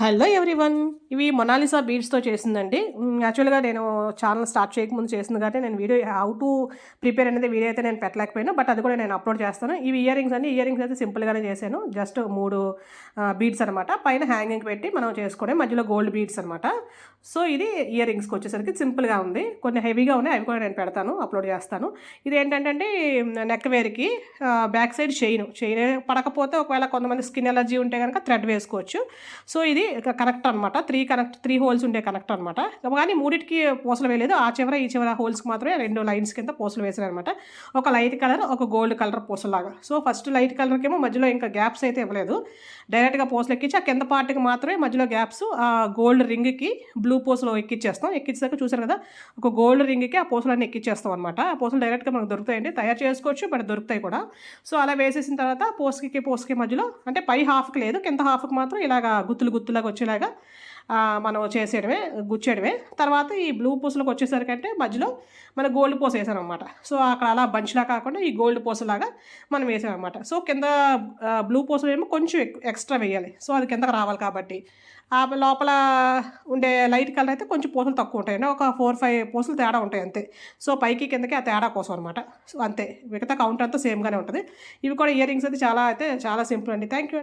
Hello everyone. ఇవి Mona Lisa బీడ్స్తో చేసిందండి. యాక్చువల్గా నేను ఛానల్ స్టార్ట్ చేయకముందు చేసింది కాబట్టి నేను వీడియో హౌ టు ప్రిపేర్ అనేది వీడియో అయితే నేను పెట్టలేకపోయాను. బట్ అది కూడా నేను అప్లోడ్ చేస్తాను. ఇవి ఇయర్ రింగ్స్ అండి. ఇయర్ రింగ్స్ అయితే సింపుల్గానే చేశాను. జస్ట్ మూడు బీడ్స్ అనమాట. పైన హ్యాంగింగ్ పెట్టి మనం చేసుకోవడం మధ్యలో గోల్డ్ బీడ్స్ అనమాట. సో ఇది ఇయర్ రింగ్స్కి వచ్చేసరికి సింపుల్గా ఉంది. కొన్ని హెవీగా ఉన్నాయి. అవి కూడా నేను పెడతాను. అప్లోడ్ చేస్తాను. ఇది ఏంటంటే నెక్ వేర్కి బ్యాక్ సైడ్ చైన్. చైన్ పడకపోతే ఒకవేళ కొంతమంది స్కిన్ ఎలర్జీ ఉంటే కనుక థ్రెడ్ వేసుకోవచ్చు. సో ఇది కనెక్ట్ అనమాట త్రీ కనెక్ట్ త్రీ హోల్స్ ఉండే కనెక్ట్ అనమాట కానీ మూడింటికి పూసలు వేయలేదు. ఆ చివర ఈ చివర హోల్స్కి మాత్రమే రెండు లైన్స్ కింద పూసలు వేసారు అనమాట ఒక లైట్ కలర్ ఒక గోల్డ్ కలర్ పూసలాగా సో ఫస్ట్ లైట్ కలర్కి ఏమో మధ్యలో ఇంకా గ్యాప్స్ అయితే ఇవ్వలేదు. డైరెక్ట్గా పూసలు ఎక్కించి ఆ కింద పార్ట్కి మాత్రమే మధ్యలో గ్యాప్స్ ఆ గోల్డ్ రింగ్కి బ్లూ పూసలు ఎక్కిచ్చేస్తాం. ఎక్కించాక చూసారు కదా ఒక గోల్డ్ రింగ్కి ఆ పూసలన్నీ ఎక్కిచ్చేస్తాం అనమాట ఆ పూసలు డైరెక్ట్గా మనకు దొరుకుతాయండి. తయారు చేసుకోవచ్చు బట్ దొరుకుతాయి కూడా. సో అలా వేసేసిన తర్వాత పోస్కి పోసుకి మధ్యలో అంటే పై హాఫ్కి లేదు. కింద హాఫ్కి మాత్రం ఇలాగా గుత్తులు గుత్తులాగా వచ్చేలాగా మనం చేసేయడమే గుచ్చేయడమే. తర్వాత ఈ బ్లూ పూసలకు వచ్చేసరికి అంటే మధ్యలో మన గోల్డ్ పూస వేసామన్నమాట సో అక్కడ అలా బంచ్లా కాకుండా ఈ గోల్డ్ పూసలాగా మనం వేసామన్నమాట సో కింద బ్లూ పూసలు ఏమో కొంచెం ఎక్స్ట్రా వేయాలి. సో అది కిందకి రావాలి కాబట్టి. ఆ లోపల ఉండే లైట్ కలర్ అయితే కొంచెం పూసలు తక్కువ ఉంటాయి. ఒక ఫోర్ ఫైవ్ పూసలు తేడా ఉంటాయి అంతే. సో పైకి కిందకి ఆ తేడా కోసం అనమాట సో అంతే. మిగతా కౌంటర్ అంతా సేమ్గానే ఉంటుంది. ఇవి కూడా ఇయర్ రింగ్స్ అయితే చాలా అయితే చాలా సింపుల్ అండి. Thank you